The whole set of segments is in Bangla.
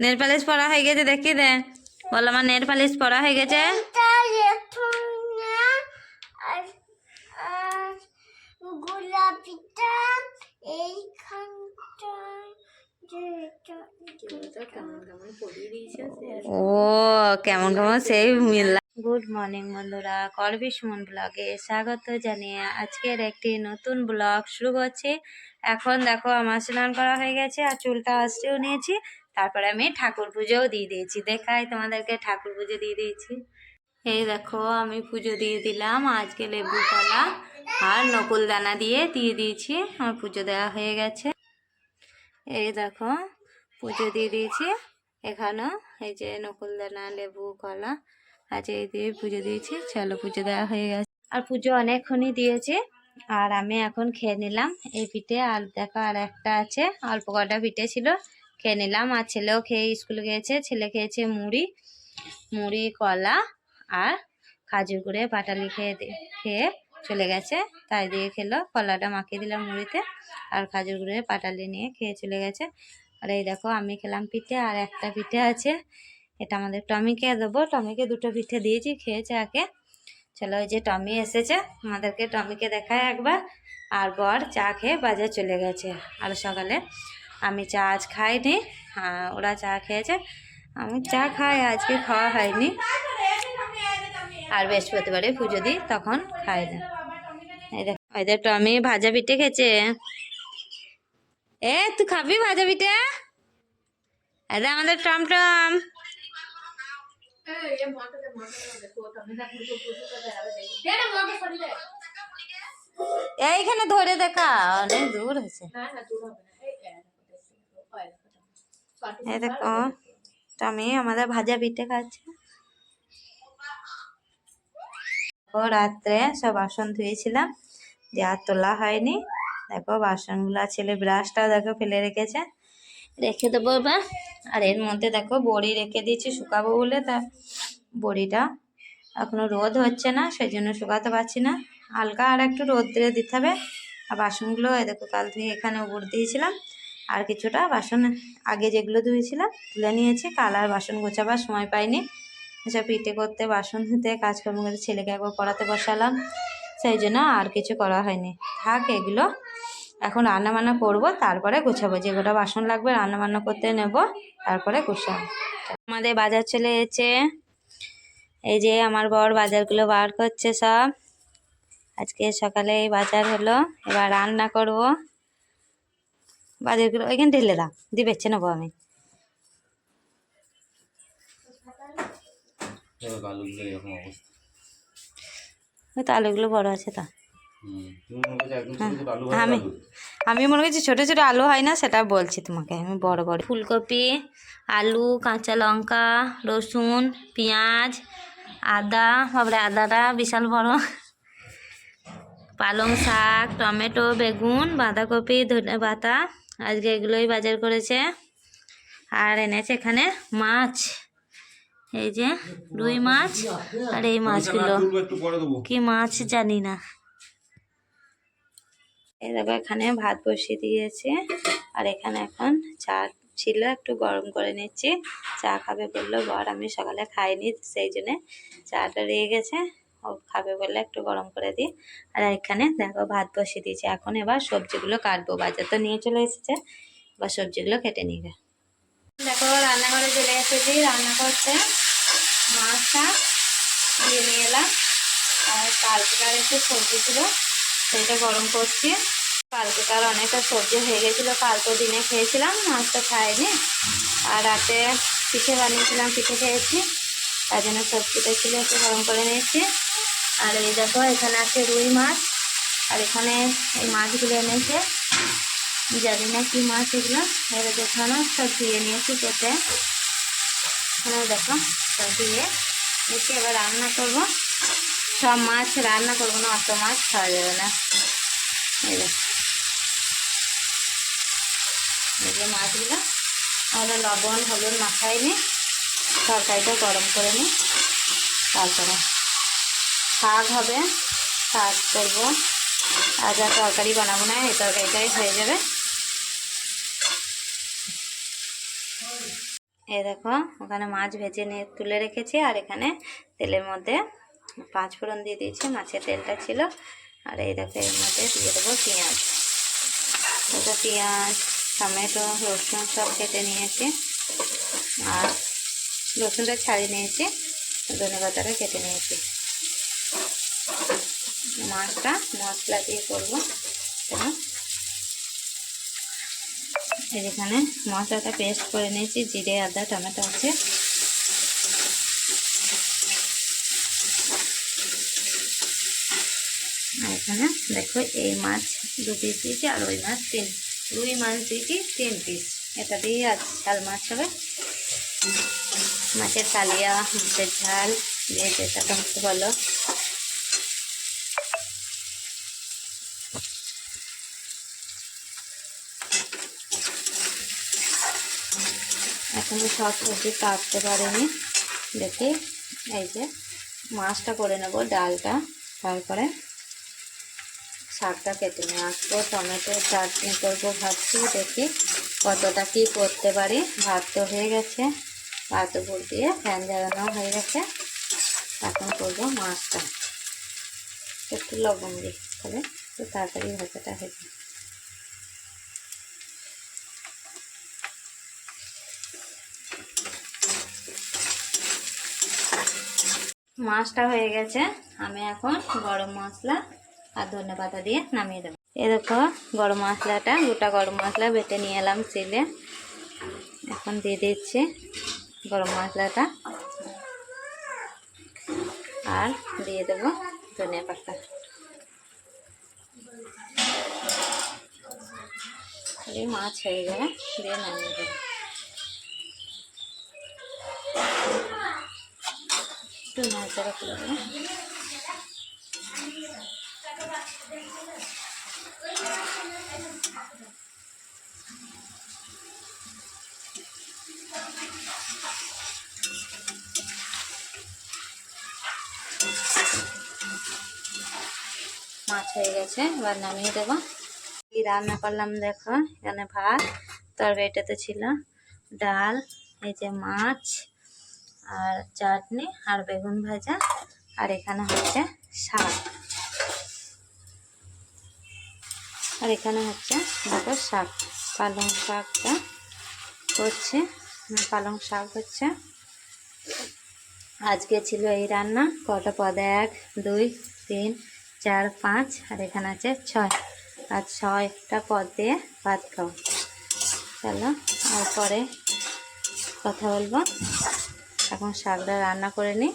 নেল পালিশ পরা হয়ে গেছে দেখি দে। বল আমার নেল পালিশ পরা হয়ে গেছে। গোলাপিটা ও কেমন কেমন সেই মিললাম গুড মর্নিং বন্ধুরা। করবি সুমন ব্লগে স্বাগত জানিয়ে আজকের একটি নতুন ব্লগ শুরু করছি। এখন দেখো আমার স্নান করা হয়ে গেছে আর চুলটা আসতেও নিয়েছি। তারপরে আমি ঠাকুর পুজোও দিয়ে দিয়েছি। দেখাই তোমাদেরকে, ঠাকুর পুজো দিয়ে দিয়েছি। এই দেখো, আমি পুজো দিয়ে দিলাম। আজকে লেবু কলা আর নকুল দানা দিয়ে দিয়ে দিয়েছি। আমার পুজো দেওয়া হয়ে গেছে। এই দেখো, পুজো দিয়ে দিয়েছি। এখানেও এই যে নকুলদানা লেবু কলা আছে এই দিয়ে পুজো দিয়েছি। চলো, পুজো দেওয়া হয়ে গেছে। আর পুজো অনেকক্ষণই দিয়েছে। আর আমি এখন খেয়ে নিলাম। এই পিঠে আর দেখো, আর একটা আছে। অল্প কটা পিঠে ছিল। খেয়ে নিলাম। আর ছেলেও খেয়ে স্কুলে গিয়েছে, ছেলে খেয়েছে মুড়ি মুড়ি, কলা আর খাজুর গুঁড়ে পাটালি খেয়ে খেয়ে চলে গেছে। তাই দিয়ে খেলো, কলাটা মাখিয়ে দিলাম মুড়িতে আর খাজুর গুঁড়ে পাটালি নিয়ে খেয়ে চলে গেছে। আর এই দেখো, আমি খেলাম পিঠে আর একটা পিঠে আছে। এটা আমাদের টমিকে দেবো। টমিকে দুটো পিঠে দিয়েছি, খেয়েছে আগে। চলো ওই যে টমি এসেছে, আমাদেরকে টমিকে দেখায় একবার। আর বর চা খেয়ে বাজার চলে গেছে আর সকালে। আমি চা আজ খাইনি। হ্যাঁ, ওরা চা খেয়েছে। আমি চা খাই আজকে খাওয়া হয়নি। আর বৃহস্পতিবারে পুজো দিই তখন খাই না। এই দেখ টমি ভাজা পিঠে খেয়েছে। এ তুই খাবি ভাজা পিঠে? এটা আমাদের টমটম এইখানে ধরে দেখা অনেক দূর হয়েছে। এই দেখো টমি আমাদের ভাজা পিঠে খাচ্ছে। ও রাত্রে সব বাসন ধুয়েছিলাম যে আর তোলা হয়নি। দেখো বাসনগুলো, ছেলে ব্রাশটাও দেখো ফেলে রেখেছে। রেখে দেবো এবার। আর এর মধ্যে দেখো বড়ি রেখে দিয়েছি, শুকাবো বলে। তা বড়িটা এখনও রোদ হচ্ছে না সেই জন্য শুকাতে পারছি না। হালকা আর একটু রোদ্রে দিতে হবে। আর বাসনগুলো দেখো কাল ধুয়ে এখানে উপর দিয়েছিলাম। আর কিছুটা বাসন আগে যেগুলো ধুয়েছিলাম, তুলে নিয়েছি। কাল আর বাসন গোছাবার সময় পাইনি। এসব পিঠে করতে, বাসন ধুতে, কাজকর্ম করে ছেলেকে একবার পড়াতে বসালাম। সেই জন্য আর কিছু করা হয়নি। থাক, এগুলো এখন রান্না বান্না করব, তারপরে গুছাবো। যেগুলো বাসন লাগবে রান্না বান্না করতে নেব, তারপরে গুছাবো। আমাদের বাজার চলে এসেছে। এই যে আমার বর বাজারগুলো বার করছে সব। আজকে সকালে এই বাজার হলো, এবার রান্না করব। বাজারগুলো ওইখানে ঢেলে দাও দিয়ে বেছে নেব আমি। ওই তো আলুগুলো বড় আছে তা। আমি আমি মনে করছি ছোটো ছোটো আলু হয় না সেটা বলছি তোমাকে আমি বড় বড়। ফুলকপি আলু কাঁচা লঙ্কা রসুন পেঁয়াজ আদা বাবরে আদাটা বিশাল বড়। পালং শাক টমেটো বেগুন বাঁধাকপি ধনে পাতা। আজকে এগুলোই বাজার করেছে। আর এনেছে এখানে মাছ। এই যে রুই মাছ আর এই মাছগুলো। কি মাছ জানি না। দেখো, এখানে ভাত বসিয়ে দিয়েছে। আর এখানে এখন চা ছিল, একটু গরম করে নিচ্ছি। চা খাবে বলল, বর আমি সকালে খাইনি সেই জন্যে চাটা রয়ে গেছে। খাবে বলে একটু গরম করে দিই। আর এখানে দেখো ভাত বসিয়ে দিয়েছি। এখন এবার সবজিগুলো কাটবো। বাজার তো নিয়ে চলে এসেছে। এবার সবজিগুলো কেটে নিবে। দেখো রান্নাঘরে চলে এসেছি। রান্না করছে মাছটা দিয়ে নিয়ে এলাম। আর কালকেকার একটু সবজি ছিল, সেটা গরম করছি। কালকে কালকেকার অনেকটা সবজি হয়ে গেছিল। কালকে দিনে খেয়েছিলাম, মাছটা খাইনি। আর রাতে পিঠে বানিয়েছিলাম, পিঠে খেয়েছি। তার জন্য সবজিটা ছিল একটু গরম করে নিয়েছি। আর এই দেখো, এখানে আছে রুই মাছ। আর এখানে এই মাছগুলো এনেছে। জানি না কি মাছ এগুলো। এবার দেখানো, সব ধুয়ে নিয়েছি কেটে এখানে দেখো, সব ধুয়ে নিচ্ছি এবার রান্না করব। সব মাছ রান্না করব না, অত মাছ খাওয়া যাবে না। এই এই যে মাছগুলো। আমরা লবণ, হলুদ মাখাইনি। তরকারিটা গরম করে নিই। তারপরে শাক হবে, শাক করব। আর যা তরকারি বানাবো না, এই তরকারিটাই হয়ে যাবে। এই দেখো, ওখানে মাছ ভেজে নিয়ে তুলে রেখেছি, আর এখানে তেলের মধ্যে পাঁচ ফোড়ন দিয়ে দিয়েছি, মাছের তেলটা ছিল। আর এই দেখো, এর মধ্যে দিয়ে দেবো পেঁয়াজ। দেখো পেঁয়াজ, টমেটো, রসুন সব কেটে নিয়েছি। আর রসুনটা ছাড়িয়ে নিয়েছি, ধনে পাতাটা কেটে নিয়েছি। মাছটা মশলা দিয়ে করব। এই মশলাটা পেস্ট করে নিয়েছি, জিরে, আদা, টমেটো আছে। এখানে দেখো এই মাছ দু পিস দিয়েছি আর ওই মাছ তিন, রুই মাছ দিয়েছি তিন পিস এটা দিয়ে আজ ঝাল মাছ হবে। মাছের কালিয়া, মাছের ঝাল, দিয়ে যেটা তোমাকে বলো। এখনও সব সবজি কাটতে পারিনি। দেখি, এই যে মাছটা করে নেব, ডালটা। তারপরে শাকটা কেটে নিয়ে আসব। টমেটো চাটনি করব ভাবছি, দেখি কতটা কি করতে পারি। ভাত তো হয়ে গেছে। উপর দিয়ে ফ্যান জ্বালানো হয়ে গেছে। এখন করব মাছটা। একটু লবণ দিই তাহলে, একটু তাড়াতাড়ি ভাজাটা হয়ে যাবে। মাছটা হয়ে গেছে। আমি এখন গরম মশলা আর ধনে পাতা দিয়ে নামিয়ে দেবো। এ দেখো, গরম মশলাটা, গোটা গরম মশলা বেটে নিয়ে এলাম সিলে এখন দিয়ে দিচ্ছি। গরম মশলাটা। আর দিয়ে দেবো ধনিয়া পাতা। মাছ হয়ে গেলে দিয়ে নামিয়ে দেবো। একটু নাড়াচাড়া করে দেবো হয়ে গেছে, এবার নামিয়ে দেবো। রান্না করলাম দেখো, এখানে ভাত তরকারিটাতে ছিল, ডাল, এই যে মাছ, আর চাটনি, আর বেগুন ভাজা, আর এখানে হচ্ছে শাক। আর এখানে হচ্ছে দেখো শাক, পালং শাকটা হচ্ছে পালং শাক হচ্ছে। আজকে ছিল এই রান্না, কটা পদ? এক, দুই, তিন চার, পাঁচ, আর এখানে আছে ছয়। আর ছয়টা পদ দিয়ে ভাত খাও চলো, আর পরে কথা বলব। এখন শাকটা রান্না করে নিই।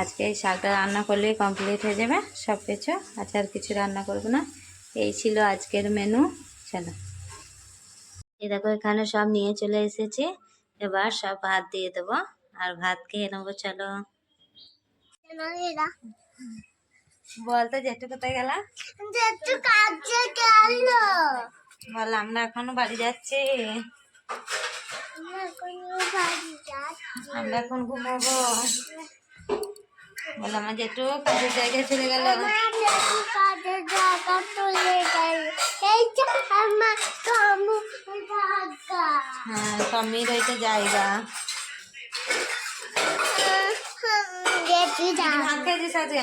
আজকে এই শাকটা রান্না করলেই কমপ্লিট হয়ে যাবে সব কিছু আজ আর কিছু রান্না করব না। এই ছিল আজকের মেনু চলো। এই দেখো, এখানে সব নিয়ে চলে এসেছি। এবার সব ভাত দিয়ে দেবো। আর ভাত খেয়ে নেব, চলো। বলতো জেঠু কোথায় গেলা? একটু কাজে গেল। বল আমরা এখনও বাড়ি যাচ্ছি। আমরা এখন ঘুমাবো। বল আমার জেঠু কাজের জায়গায় চলে গেল। জায়গা চলে গেল। এই আমার হ্যাঁ টমির হইতে জায়গা। দেখি ভাত খেয়েছিস আজকে?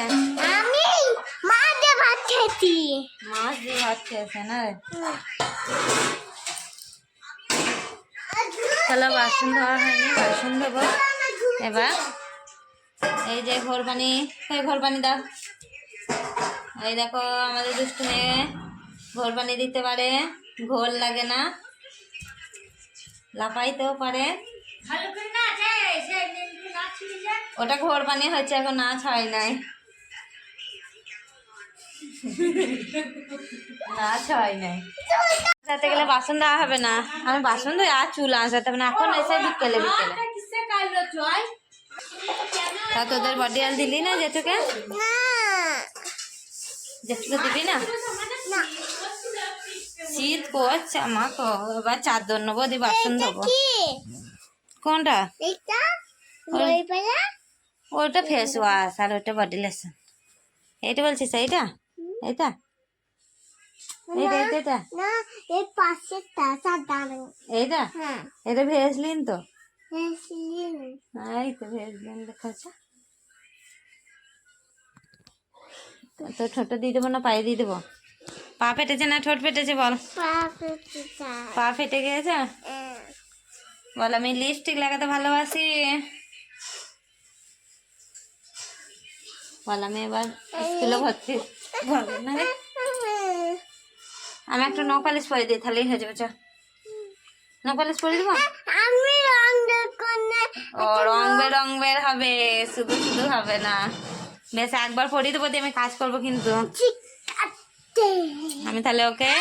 আমি? মাঝে ভাত খেতি মাছ দিয়ে ভাত খেয়েছে না চলো বাসন ধোয়া হয়নি বাসন ধোবো। এবার এই যে ঘর পানি এই ঘর পানি দাও। এই দেখো আমাদের দুষ্টু মেয়ে ঘর পানি দিতে পারে ঘোল লাগে না। লাফাইতেও পারে। ওটা ঘোর পানি হচ্ছে এখন নাচ হয় নাই। নাচ হয় নাই। সাথে গেলে বাসন দেওয়া হবে না। আমি বাসন ধুই আর চুল আনসাতে হবে না। এখন এসে বিকেলে বিকেলে। তা তোদের বডি আল দিলি না জেঠুকে? জেঠুকে দিবি না? শীত করছে আমাকে এবার চাদর নেব দিয়ে বাসন ধোবো। কি? কোনটা? ওটা ফেস ওয়াশ আর ওটা বডি লেসন এইটা বলছিস এইটা? এইটা? এইটা এটা হ্যাঁ। এটা ভেসলিন তো? এই তো ঠোঁটে দিয়ে দেবো না পায়ে দিয়ে দেবো? পা ফেটেছে না ঠোঁট ফেটেছে বল। পা ফেটে গিয়েছে? বল আমি লিপস্টিক লাগাতে ভালোবাসি। বল আমি এবার স্কুলে ভর্তি না? রে আমি একটা নপালিশ পরে দিই তাহলেই হয়ে যাবে চ। নপালিশ পরে দেবো? আমি রং ও রং বেরং বের হবে শুধু শুধু হবে না। বেশ একবার পরিয়ে দেবো দিয়ে আমি কাজ করব কিন্তু। আমি তাহলে ওকে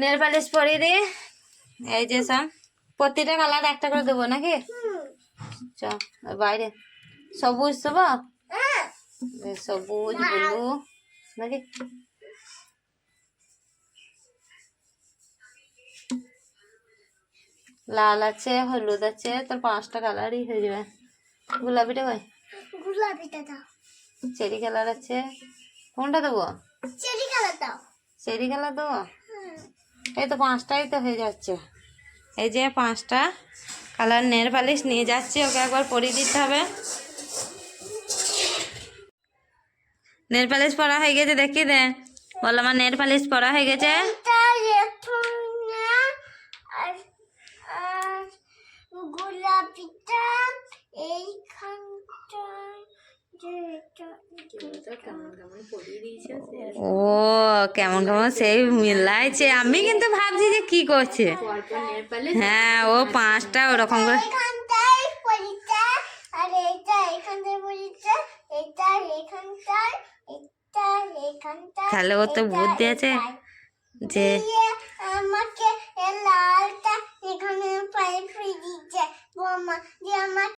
নেল পালিশ পরিয়ে দিই। এই যে সব। প্রতিটা কালার একটা করে দেবো নাকি? চ বাইরে। সবুজ দেবো? সবুজ ব্লু নাকি? লাল আছে হলুদ আছে তোর পাঁচটা কালারই হয়ে যাবে। গোলাপিটা কই? গোলাপিটা দাও। চেরি কালার আছে। কোনটা দেবো? চেরি কালার দাও। চেরি কালার দেবো? এই তো পাঁচটাই তো হয়ে যাচ্ছে। এই যে পাঁচটা কালার নেল পালিশ নিয়ে যাচ্ছি, ওকে একবার পরিয়ে দিতে হবে। নেল পালিশ পরা হয়ে গেছে, দেখি দে। বল আমার নেল পালিশ পরা হয়ে গেছে এটা এখন না আর আর গোলাপিটা এইখানটা যেটা ও, কেমন কেমন সেই মিলাইছে। আমি কিন্তু ভাবছি যে কি করছে। হ্যাঁ ও পাঁচটা ওরকম করে। তাহলে ওর তো বুদ্ধি আছে যে আমাকে লালটা এখানে পায়ে ফিরে দিচ্ছে বৌমা, দিয়ে আমার